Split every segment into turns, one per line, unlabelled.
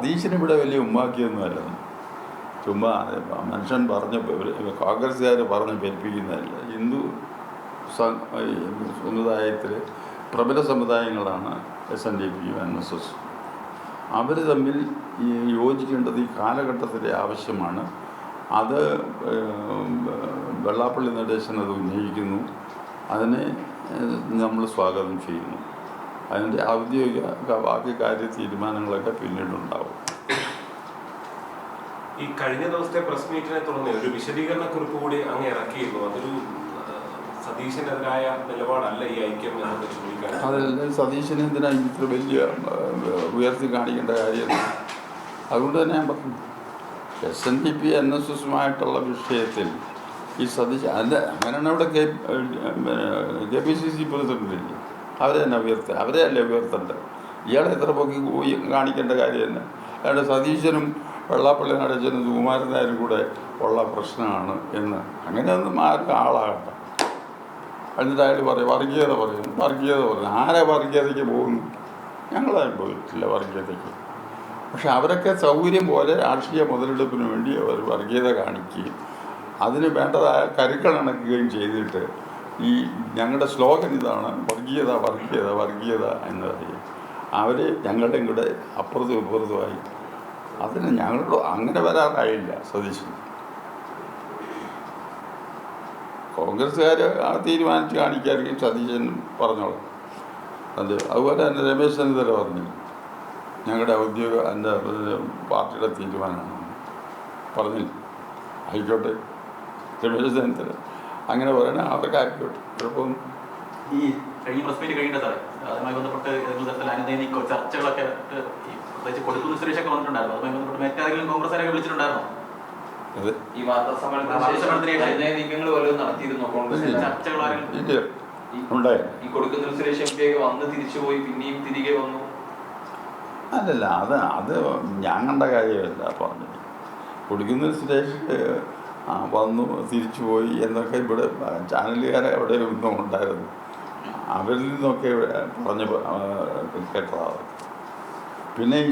സതീശന് ഇവിടെ വലിയ ഉമ്മാക്കിയൊന്നുമല്ല. ചുമ്മാ മനുഷ്യൻ പറഞ്ഞ കോൺഗ്രസ്സുകാർ പറഞ്ഞ് പെരുപ്പിക്കുന്നതല്ല ഹിന്ദു സമുദായത്തിൽ പ്രബല സമുദായങ്ങളാണ് എസ് എൻ ഡി പിയും എൻ എസ് എസ് അവർ തമ്മിൽ ഈ യോജിക്കേണ്ടത് ഈ കാലഘട്ടത്തിലെ ആവശ്യമാണ്. അത് വെള്ളാപ്പള്ളി നടേശൻ അത് ഉന്നയിക്കുന്നു. അതിനെ നമ്മൾ സ്വാഗതം ചെയ്യുന്നു. അതിന്റെ ഔദ്യോഗിക ബാക്കി കാര്യ തീരുമാനങ്ങളൊക്കെ പിന്നീടുണ്ടാവും.
ഈ കഴിഞ്ഞ ദിവസത്തെ പ്രസ് മീറ്റിനെ തുടർന്ന് ഒരു വിശദീകരണ കുറിപ്പ് കൂടി അങ്ങ് ഇറക്കിയിരുന്നു. അതൊരു സതീശനെതിരായ നിലപാടല്ല ഈ ഐക്യം എന്നൊക്കെ ചൂണ്ടിക്കാണിച്ചു
അതിൽ സതീശനെന്തിനാ ഇത്ര വലിയ ഉയർത്തി കാണിക്കേണ്ട കാര്യം? അതുകൊണ്ട് തന്നെ ഞാൻ പറഞ്ഞു S N D P N S എസുമായിട്ടുള്ള വിഷയത്തിൽ ഈ സതീശ അല്ല അങ്ങനെയാണ് അവിടെ K K P C C പ്രസിഡന്റില്ലേ അവരെ തന്നെ ഉയർത്തുക അവരെ അല്ലേ ഉയർത്തേണ്ടത്? ഇയാളെ എത്ര പൊക്കി പോയി കാണിക്കേണ്ട കാര്യം തന്നെ. അയാളുടെ സതീശനും വെള്ളാപ്പള്ളി നടച്ചനും സുകുമാരൻ നായരും കൂടെ ഉള്ള പ്രശ്നമാണ് എന്ന്. അങ്ങനെ ഒന്നും ആർക്കും ആളാകണ്ട. എന്നിട്ട് അയാൾ പറയും വർഗീയത പറയുന്നു വർഗീയത പറയുന്നു ആരെ വർഗീയതയ്ക്ക് പോകുന്നു ഞങ്ങളാരും പോയിട്ടില്ല വർഗീയതയ്ക്ക്. പക്ഷെ അവരൊക്കെ സൗകര്യം പോലെ രാഷ്ട്രീയ മുതലെടുപ്പിന് വേണ്ടി അവർ വർഗീയത കാണിക്കുകയും അതിന് വേണ്ടതായ കരുക്കൾ അണക്കുകയും ചെയ്തിട്ട് ഈ ഞങ്ങളുടെ സ്ലോഗൻ ഇതാണ് വർഗീയത വർഗീയത വർഗീയത എന്ന് പറയും അവർ ഞങ്ങളുടെ കൂടെ അപ്പുറത്തും ഇപ്പുറത്തുമായി അതിന് ഞങ്ങളോട് അങ്ങനെ വരാറായില്ല സതീശൻ. കോൺഗ്രസ്സുകാർ ആ തീരുമാനിച്ച് കാണിക്കായിരിക്കും സതീശൻ പറഞ്ഞോളാം. അത് അതുപോലെ തന്നെ രമേശ് ചെന്നിത്തല പറഞ്ഞു. ഞങ്ങളുടെ ഔദ്യോഗിക എന്റെ പാർട്ടിയുടെ തീരുമാനമാണ് പറഞ്ഞില്ല? ആയിക്കോട്ടെ. രമേശ് ചെന്നിത്തല. അങ്ങനെ പറയണേ അവർക്ക് ആയിക്കോട്ടെ കുഴപ്പം
ഈ കഴിഞ്ഞ പ്രസ് മീറ്റ് കഴിയേണ്ട സാറേ? അതുമായി ബന്ധപ്പെട്ട് ഏതെങ്കിലും തരത്തിൽ അനുനയിക്കോ ചർച്ചകളൊക്കെ പ്രത്യേകിച്ച് കൊടുക്കുന്ന സുരേഷൊക്കെ വന്നിട്ടുണ്ടായിരുന്നു. അതുമായി ബന്ധപ്പെട്ട് മറ്റാരെങ്കിലും കോൺഗ്രസ്സുകാരൊക്കെ വിളിച്ചിട്ടുണ്ടായിരുന്നോ?
അത്
ഈ വാർത്താ സമ്മേളനത്തിന് ശേഷം
വാർത്താസമ്മേളനത്തിന് ശേഷം
അനുനയ നീക്കങ്ങൾ വല്ലതും നടത്തിയിരുന്നോ കോൺഗ്രസ്
ഇല്ല.
ചർച്ചകൾ ആരെങ്കിലും
ഇല്ല. ഉണ്ടായി
ഈ കൊടുക്കുന്ന സുരേഷ് എം പി ഒക്കെ വന്ന് തിരിച്ചുപോയി പിന്നെയും തിരികെ വന്നു.
അല്ലല്ല അത് അത് ഞാൻ കണ്ട കാര്യമല്ല പറഞ്ഞത്. കൊടുക്കുന്ന സുരേഷ് വന്നു തിരിച്ചു പോയി എന്നൊക്കെ ഇവിടെ ചാനലുകാരെ അവിടെ ഒന്നും ഉണ്ടായിരുന്നു. അവരിൽ നിന്നൊക്കെ പറഞ്ഞു കേട്ടതാണ്. പിന്നെ ഈ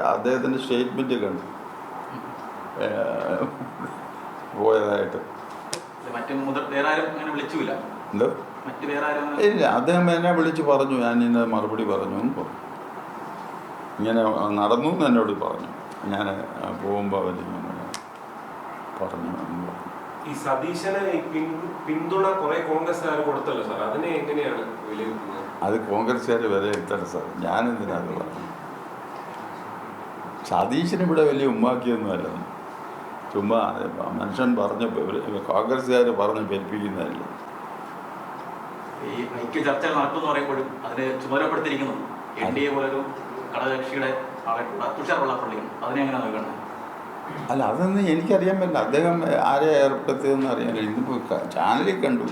അദ്ദേഹത്തിന്റെ സ്റ്റേറ്റ്മെന്റ് കണ്ടു. പോയതായിട്ട്. എന്തോ? ഇല്ല അദ്ദേഹം എന്നെ വിളിച്ച് പറഞ്ഞു. ഞാൻ ഇന്ന് മറുപടി പറഞ്ഞു പറഞ്ഞു. ഇങ്ങനെ നടന്നു എന്ന് എന്നോട് പറഞ്ഞു. ഞാൻ പോകുമ്പോൾ അവരിങ്ങനെ പറഞ്ഞു
ഈ സതീശനെ പിന്തുണ കുറെ കോൺഗ്രസ്സുകാർ കൊടുത്തല്ലോ സാർ. അതിനെ എങ്ങനെയാണ് വിലയിരുത്തുന്നത്?
അത് കോൺഗ്രസ്സുകാർ വരെ എത്തണം സാർ. ഞാൻ എന്തിനാണ് പറഞ്ഞു സതീശന് ഇവിടെ വലിയ ഉമ്മാക്കിയൊന്നുമല്ല. ചുമ്മാ മനുഷ്യൻ പറഞ്ഞ കോൺഗ്രസ്സുകാർ പറഞ്ഞ് പെരുപ്പിക്കുന്നതല്ല
ഈ ഐക്യ ചർച്ചകൾ നടക്കുമെന്ന് പറയുമ്പോഴും അതിന് ചുമതലപ്പെടുത്തിയിരിക്കുന്നു. എൻ ഡി എ പോലൊരു ഘടകകക്ഷിയുടെ ആളായിട്ടുള്ള തുഷാർ വെള്ളാപ്പള്ളിയും അതിനെ എങ്ങനെയാണ് നോക്കണം
അല്ല അതൊന്നും എനിക്കറിയാൻ പറ്റില്ല. അദ്ദേഹം ആരെ ഏർപ്പെടുത്തിയതെന്ന് അറിയാൻ ഇന്നിപ്പോൾ ചാനലിൽ കണ്ടു.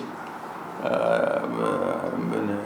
പിന്നെ